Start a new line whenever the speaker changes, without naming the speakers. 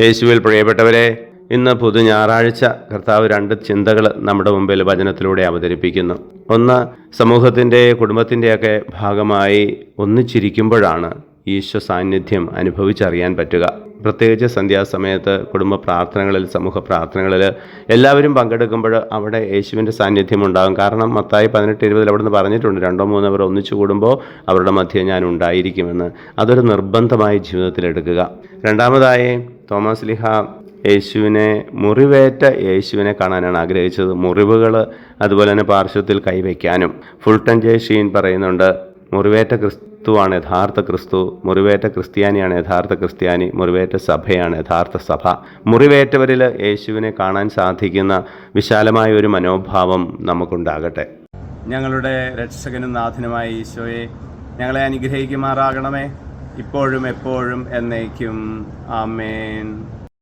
യേശുവിൽ പ്രിയപ്പെട്ടവരെ ഇന്ന് പുതു ഞായറാഴ്ച കർത്താവ് രണ്ട് ചിന്തകൾ നമ്മുടെ മുമ്പിൽ വചനത്തിലൂടെ അവതരിപ്പിക്കുന്നു. ഒന്ന് സമൂഹത്തിന്റെ കുടുംബത്തിന്റെയൊക്കെ ഭാഗമായി ഒന്നിച്ചിരിക്കുമ്പോഴാണ് ഈശ്വ സാന്നിധ്യം അനുഭവിച്ചറിയാൻ പറ്റുക. പ്രത്യേകിച്ച് സന്ധ്യാസമയത്ത് കുടുംബ പ്രാർത്ഥനകളിൽ സമൂഹ പ്രാർത്ഥനകളിൽ എല്ലാവരും പങ്കെടുക്കുമ്പോൾ അവിടെ യേശുവിന്റെ സാന്നിധ്യം ഉണ്ടാകും. കാരണം മത്തായി പതിനെട്ട് ഇരുപതിൽ അവിടെ നിന്ന് പറഞ്ഞിട്ടുണ്ട് രണ്ടോ മൂന്നോ അവർ ഒന്നിച്ചു കൂടുമ്പോൾ അവരുടെ മധ്യേ ഞാൻ ഉണ്ടായിരിക്കുമെന്ന്. അതൊരു നിർബന്ധമായി ജീവിതത്തിൽ എടുക്കുക. രണ്ടാമതായി തോമസ് ലിഹ യേശുവിനെ മുറിവേറ്റ യേശുവിനെ കാണാനാണ് ആഗ്രഹിച്ചത്. മുറിവുകൾ അതുപോലെ തന്നെ പാർശ്വത്തിൽ കൈവയ്ക്കാനും. Fulton J. ഷീൻ പറയുന്നുണ്ട് മുറിവേറ്റ ക്രിസ്തുവാണ് യഥാർത്ഥ ക്രിസ്തു മുറിവേറ്റ ക്രിസ്ത്യാനിയാണ് യഥാർത്ഥ ക്രിസ്ത്യാനി മുറിവേറ്റ സഭയാണ് യഥാർത്ഥ സഭ. മുറിവേറ്റവരിൽ യേശുവിനെ കാണാൻ സാധിക്കുന്ന വിശാലമായ ഒരു മനോഭാവം നമുക്കുണ്ടാകട്ടെ. ഞങ്ങളുടെ രക്ഷകനും നാഥനുമായ ഈശോയെ ഞങ്ങളെ അനുഗ്രഹിക്കുമാറാകണമേ. ഇപ്പോഴും എപ്പോഴും എന്നേക്കും. ആമേൻ.